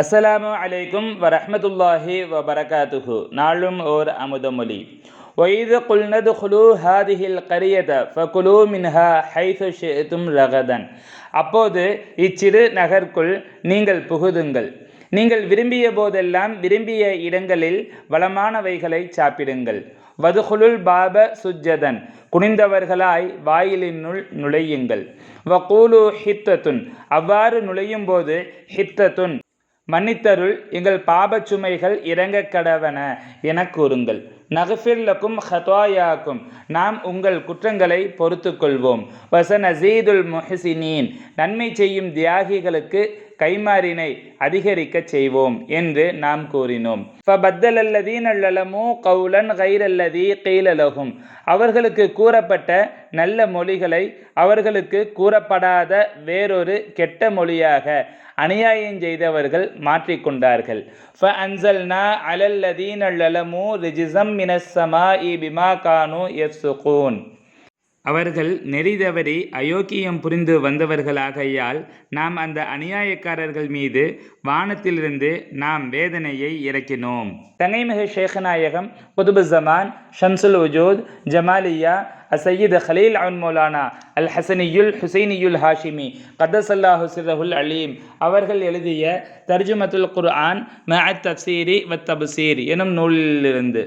அஸ்ஸலாமு அலைக்கும் வரஹ்மத்துல்லாஹி வபரகாத்துஹு. நாளும் ஓர் அமுதமொழி ஒய்து குல்னது குலு ஹாதிஹில் கரியத ஃபகுலு மின்ஹா ஹைசு ஷேத்தும் ரகதன். அப்போது இச்சிறு நகர்க்குள் நீங்கள் புகுதுங்கள். நீங்கள் விரும்பிய போதெல்லாம் விரும்பிய இடங்களில் வளமானவைகளை சாப்பிடுங்கள். வதுகுலுல் பாப சுஜ்ஜதன். குனிந்தவர்களாய் வாயிலினுள் நுழையுங்கள். வகூலு ஹித்தத்துன். அவ்வாறு நுழையும் போது ஹித்தத்துன் மன்னித்தருள் எங்கள் பாபச் சுமைகள் இறங்க கடவன. என கூறுங்கள் நகஃபில்லக்கும் ஹத்வாயாக்கும் நாம் உங்கள் குற்றங்களை பொறுத்து கொள்வோம். வசன் அசீதுல் முஹசினீன் நன்மை செய்யும் தியாகிகளுக்கு கைமாறினை அதிகரிக்கச் செய்வோம் என்று நாம் கூறினோம். ஃபபத்தலல்லதீன் கவுலன் கைரல்லதி கீழலகும் அவர்களுக்கு கூறப்பட்ட நல்ல மொழிகளை அவர்களுக்கு கூறப்படாத வேறொரு கெட்ட மொழியாக அநியாயம் செய்தவர்கள் மாற்றிக்கொண்டார்கள் ஃப அன்சல்னா அலல்லதீன் அல்லலமு ரிஜிசம் மினஸ்ஸமா இ பிமா கானு எஃப்சுகூன் அவர்கள் நெறி தவறி அயோக்கியம் புரிந்து வந்தவர்களாகையால் நாம் அந்த அநியாயக்காரர்கள் மீது வானத்திலிருந்து நாம் வேதனையை இறக்கினோம். தங்கைமிகு ஷேகநாயகம் புதுபு ஜமான் ஷம்சுல் உஜூத் ஜமாலியா அசையீத் ஹலீல் அவுன் மௌலானா அல் ஹசனியுல் ஹுசைனியுல் ஹாஷிமி கதசல்லாஹு சிரஹுல் அலீம். அவர்கள் எழுதிய தர்ஜுமத்துல் குர்ஆன் மஹத் தப்சீரி வத் தப்சீர் எனும் நூலிலிருந்து.